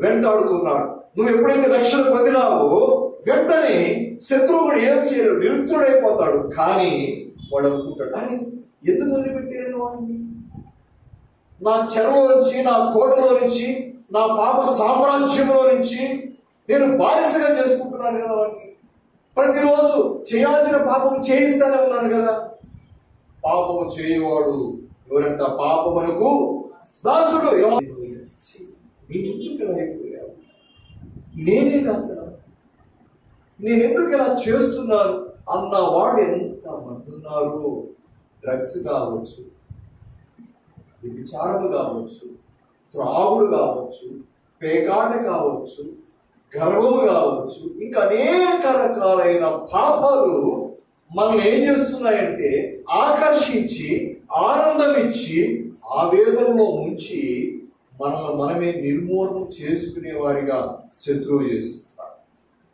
వెంటాడుతున్నాడు నువ్వు ఎప్పుడైతే రక్షణ పొందినావో వెంటనే శత్రువుడు ఏం చేయలేడు నిరుత్తుడైపోతాడు. కానీ వాడు అనుకుంటాడు అని ఎందుకు వదిలిపెట్టాను వాడిని? నా చెరలో నుంచి నా కోటలో నుంచి నా పాప సామ్రాజ్యంలో నుంచి నేను బానిసగా చేసుకుంటున్నాను కదా వాడిని. ప్రతిరోజు చేయాల్సిన పాపం చేయిస్తానే ఉన్నాను కదా. పాపము చేయవాడు ఎవరంట? పాపమునకు దాసుడు ఎవరు? నేను ఎందుకు ఇలా అయిపోయాను? నేనే అసలు నేను ఎందుకు ఇలా చేస్తున్నాను? అన్న వాడు ఎంత మంది ఉన్నారు? డ్రగ్స్ కావచ్చు విచారము కావచ్చు త్రాగుడు కావచ్చు పేకాట కావచ్చు గర్వము కావచ్చు ఇంకా అనేక రకాలైన పాపాలు మనల్ని ఏం చేస్తున్నాయంటే ఆకర్షించి ఆనందం ఇచ్చి ఆవేదనలో ముంచి మనల్ని మనమే నిర్మూలన చేసుకునే వారిగా శత్రువు చేస్తుంది.